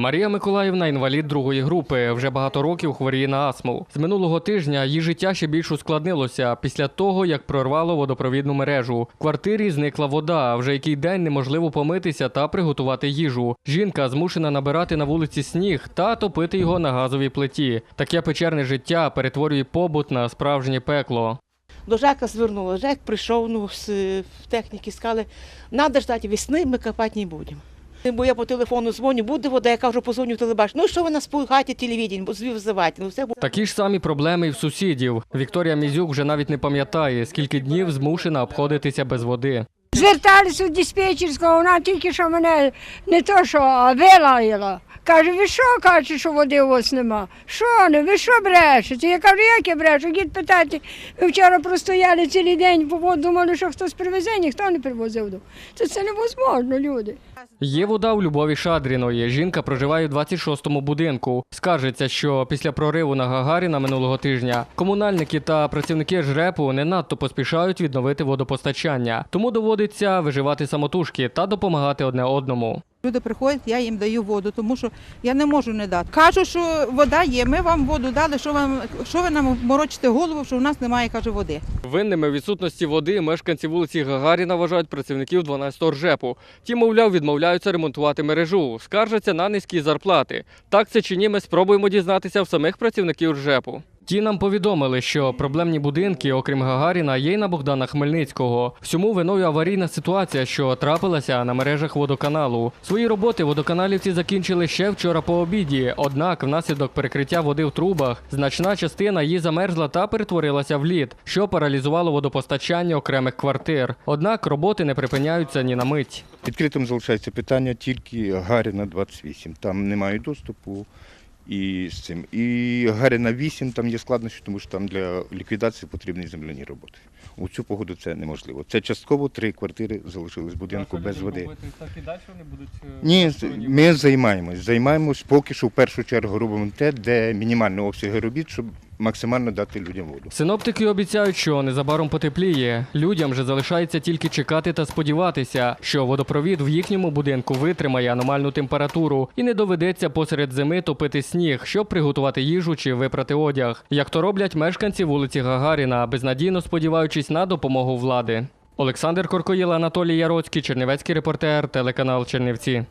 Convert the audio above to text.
Марія Миколаївна інвалід другої групи. Вже багато років хворіє на астму. З минулого тижня її життя ще більш ускладнилося після того, як прорвало водопровідну мережу. В квартирі зникла вода. Вже який день неможливо помитися та приготувати їжу. Жінка змушена набирати на вулиці сніг та топити його на газовій плиті. Таке печерне життя перетворює побут на справжнє пекло. До Жека звернула. Жек прийшов ну, з техніки, сказали, треба ждати весни, ми копати не будемо. Бо я по телефону дзвоню, буде вода, я кажу, позвоню в телебачення. Ну що ви нас пугаєте телевідень, бо звів визивати. Ну все буде. Такі ж самі проблеми і в сусідів. Вікторія Мізюк вже навіть не пам'ятає, скільки днів змушена обходитися без води. Зверталися в диспетчерську, вона тільки що мене не то що, а вилаяла. Каже, ви що кажете, що води у вас нема? Що не, ви що брешете? Я кажу, як я брешу? Дід питати, ви вчора простояли цілий день по воду, думали, що хтось привезе, ніхто не привозив. Це, це невозможно, люди. Є вода у Любові Шадріної. Жінка проживає у 26-му будинку. Скаржиться, що після прориву на Гагаріна минулого тижня комунальники та працівники жрепу не надто поспішають відновити водопостачання, тому доводиться виживати самотужки та допомагати одне одному. Люди приходять, я їм даю воду, тому що я не можу не дати. Кажу, що вода є, ми вам воду дали, що вам що ви нам морочите голову, що у нас немає, каже, води. Винними відсутності води мешканці вулиці Гагаріна вважають працівників 12-го ржепу. Ті, мовляв, відмовляються ремонтувати мережу, скаржаться на низькі зарплати. Так це чи ні, ми спробуємо дізнатися в самих працівників ржепу. Ті нам повідомили, що проблемні будинки, окрім Гагаріна, є й на Богдана Хмельницького. Всьому виною аварійна ситуація, що трапилася на мережах водоканалу. Свої роботи водоканалівці закінчили ще вчора по обіді. Однак, внаслідок перекриття води в трубах, значна частина її замерзла та перетворилася в лід, що паралізувало водопостачання окремих квартир. Однак роботи не припиняються ні на мить. Відкритим залишається питання тільки Гаріна 28. Там немає доступу і з цим. І Гаріна 8 там є складнощі, тому що там для ліквідації потрібні земляні роботи. У цю погоду це неможливо. Це частково три квартири залишились в будинку без води. Так і далі вони будуть Ні, ми займаємось. Займаємось поки що в першу чергу робимо те, де мінімальні обсяги робіт, щоб максимально дати людям воду. Синоптики обіцяють, що незабаром потепліє. Людям же залишається тільки чекати та сподіватися, що водопровід в їхньому будинку витримає аномальну температуру і не доведеться посеред зими топити сніг, щоб приготувати їжу чи випрати одяг, як то роблять мешканці вулиці Гагаріна, безнадійно сподіваючись на допомогу влади. Олександр Коркоїла, Анатолій Яроцький, Чернівецький репортер, телеканал Чернівці.